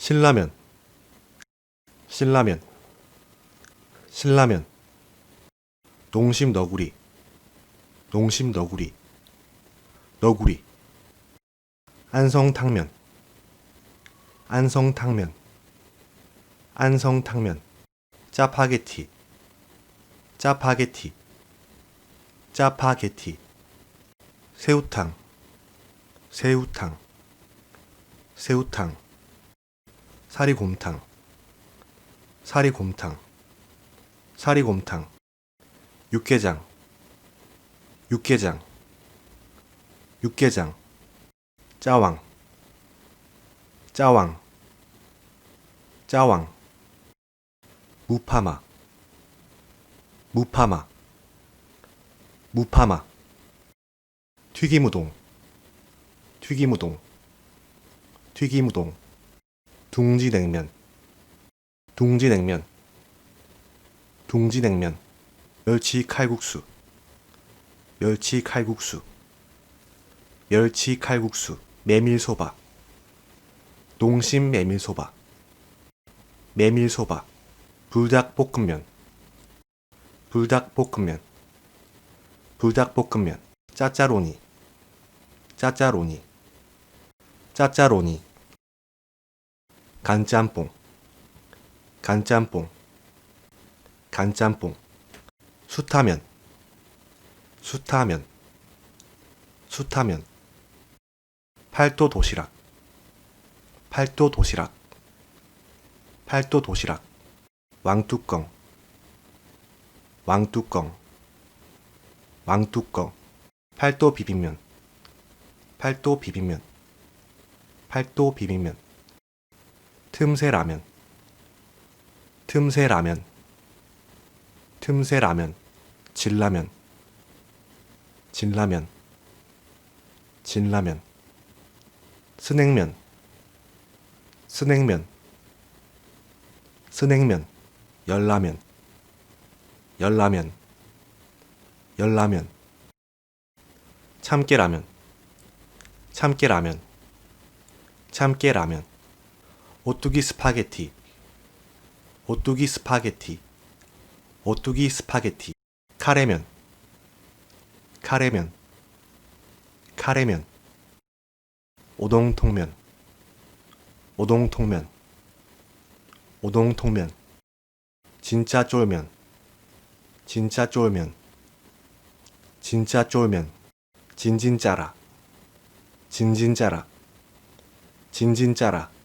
신라면. 신라면. 신라면. 농심 너구리. 농심 너구리. 너구리. 안성탕면. 안성탕면. 안성탕면. 짜파게티. 짜파게티. 짜파게티. 새우탕. 새우탕. 새우탕 사리곰탕 사리곰탕 사리곰탕 육개장 육개장 육개장 짜왕 짜왕 짜왕 무파마 무파마 무파마 튀김우동 튀김우동 튀김우동 둥지냉면. 둥지냉면. 둥지냉면. 멸치 칼국수. 멸치 칼국수. 멸치 칼국수. 메밀소바. 농심 메밀소바. 메밀소바. 불닭볶음면. 불닭볶음면. 불닭볶음면. 짜짜로니. 짜짜로니. 짜짜로니 간짬뽕. 간짬뽕. 간짬뽕. 수타면. 수타면. 수타면. 팔도 도시락. 팔도 도시락. 팔도 도시락. 왕뚜껑. 왕뚜껑. 왕뚜껑. 팔도 비빔면. 팔도 비빔면. 팔도 비빔면 틈새 라면. 틈새 라면. 틈새 라면. 진라면. 진라면. 진라면. 스낵면. 스낵면. 스낵면. 열라면. 열라면. 열라면. 참깨라면. 참깨라면. 참깨라면 오뚜기 스파게티. 오뚜기 스파게티. 오뚜기 스파게티. 카레면. 카레면. 카레면. 오동통면. 오동통면. 오동통면. 진짜 쫄면. 진짜 쫄면. 진짜 쫄면. 진진짜라. 진진짜라. 진진짜라